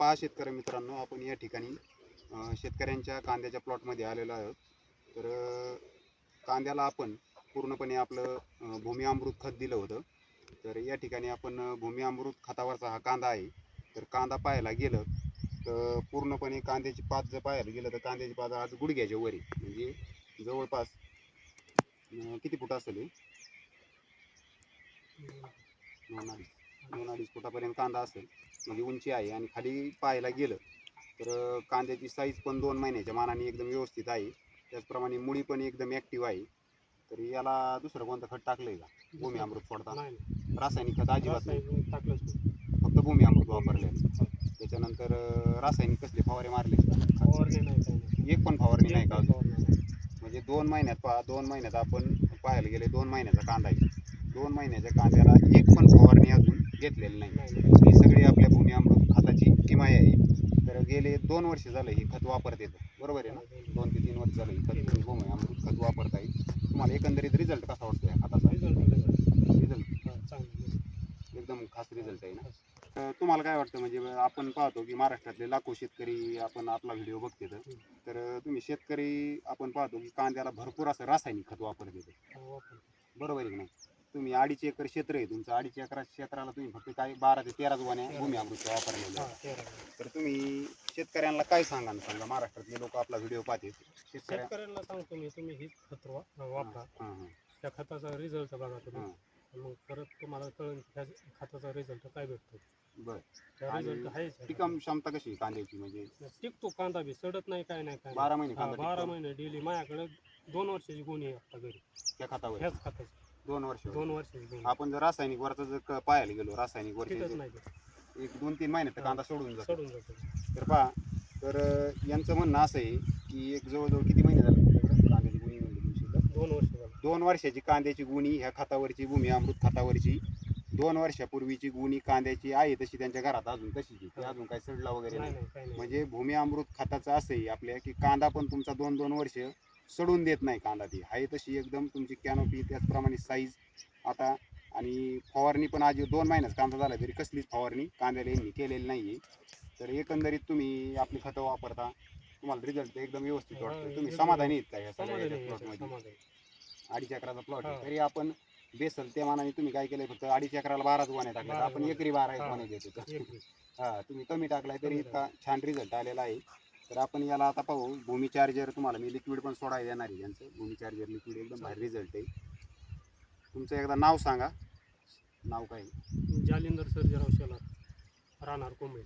पहा शेतकरी मित्रांनो आपण या ठिकाणी शेतकऱ्यांच्या कांद्याच्या प्लॉटमध्ये आलेलो आहोत. तर कांद्याला आपण पूर्णपणे आपलं भूमी अमृत खत दिलं होतं. तर या ठिकाणी आपण भूमी अमृत खतावरचा हा कांदा आहे. तर कांदा पाहायला गेलं तर पूर्णपणे कांद्याची पात जर पाहायला गेलं तर कांद्याची पात आज गुडघ्याच्या वरी म्हणजे जवळपास किती फूट असेल? दोन अडीच फुटापर्यंत कांदा असेल म्हणजे उंची आहे आणि खाली पाहायला गेलं तर कांद्याची साईज पण दोन महिन्याच्या मानाने एकदम व्यवस्थित आहे. त्याचप्रमाणे मुळी पण एकदम ॲक्टिव्ह आहे. तर याला दुसरं कोणतं खत टाकलंय का? भूमी अमृत सोडता रासायनिक खत अजिबात नाही. फक्त भूमी अमृत वापरले त्याच्यानंतर अं, रासायनिक कसले फवारे मारले का? एक पण फवारणी नाही का. म्हणजे दोन महिन्यात पहा दोन महिन्यात आपण पाहायला गेले दोन महिन्याचा कांदा आहे. दोन महिन्याच्या कांद्याला एक पण घेतलेली नाही. ही सगळी आपल्या भूमी अमृत खताची किमाई आहे. तर गेले दोन वर्ष झालं हे खत वापरत येतं. बरोबर आहे ना? दोन ते तीन वर्ष झालं हे खत भूमी अमृत खत वापरत आहे तुम्हाला एकंदरीत रिझल्ट कसा वाटतो या खताचा दिला. रिझल्ट. एकदम खास रिझल्ट आहे ना? तर तुम्हाला काय वाटतं? म्हणजे आपण पाहतो की महाराष्ट्रातले लाखो शेतकरी आपण आपला व्हिडिओ बघते तर. तुम्ही शेतकरी आपण पाहतो की कांद्याला भरपूर असं रासायनिक खत वापरत. बरोबर आहे की नाही? तुम्ही अडीच एकर क्षेत्र आहे तुमचं. अडीच एकर क्षेत्राला तुम्ही फक्त काय बारा ते तेरा. जुवान्या भूमी अमृत वापरलेलं हा, आहे तेरा. तुम्ही शेतकऱ्यांना काय सांगा ना समजा महाराष्ट्रातले लोक आपला व्हिडिओ पाहते शेतकऱ्या शेतकऱ्यांना सांगतो मी तुम्ही हीच खत वा- वापरा. हां, हां, त्या खताचा रिझल्ट बघा तुम्ही. हां. मग परत तुम्हाला कळेल त्या खताचा रिझल्ट काय भेटतो. बरं. त्या आणि रिझल्ट आहेच आहे. टिकाम क्षमता कशी आहे कांद्याची? म्हणजे टिकतो कांदा बी सडत नाही काय नाही काय नाही. बारा महिने हा, कांदा बारा टिकतो. महिने डेली माझ्याकडे दोन वर्षाची गुणी आहे आता घरी. त्या खतावर. ह्याच खताची. दोन वर्ष दोन वर्षाची गुणी आपण जर रासायनिक वरचा जर क- पाहायला गेलो रासायनिक नाही ते. एक दोन तीन महिन्यात कांदा सोडून जातो. सोडून जातो. तर पहा तर अं, यांचं म्हणणं असं आहे की एक जवळजवळ किती महिने झाले तुमच्याकडे कांद्याची गुणी तुमची? दोन वर्ष झालं. दोन वर्षाची कांद्याची गुणी ह्या खतावरची भूमी अमृत खतावरची. दोन वर्षापूर्वीची गुणी कांद्याची आहे तशी त्यांच्या घरात अजून तशीच आहे. ती अजून काही सडला वगैरे नाही नाही. नाही काही नाही. म्हणजे भूमी अमृत खताचं असं आहे आपल्या की कांदा पण तुमचा दोन दोन वर्ष सडून देत नाही कांदा ती. आहे तशी एकदम तुमची कॅनोपी त्याचप्रमाणे साईज आता आणि फवारणी पण आज दोन महिन्यात कांदा झाला तरी कसलीच फवारणी कांद्याला यांनी केलेली नाही आहे तर एकंदरीत तुम्ही आपली खतं वापरता तुम्हाला रिझल्ट एकदम व्यवस्थित वाटतं. तुम्ही समाधानी आहेत का या सगळ्या प्लॉटमध्ये. अडीच एकराचा प्लॉट. तरी आपण बेसल त्या मानाने तुम्ही काय केलंय फक्त अडीच एकराला बाराच गोण्या टाकल्या आपण. एकरी बारा एक. गोण्या देत हा तुम्ही कमी टाकलाय तरी इतका छान रिझल्ट आलेला आहे. तर आपण याला आता पाहू भूमी चार्जर तुम्हाला मी लिक्विड पण सोडा येणार आहे यांचं. भूमी चार्जर लिक्विड एकदम भारी रिझल्ट आहे. तुमचं एकदा नाव सांगा. नाव काय? जालिंदर सर्जेराव शेलार राहणार कोंबडी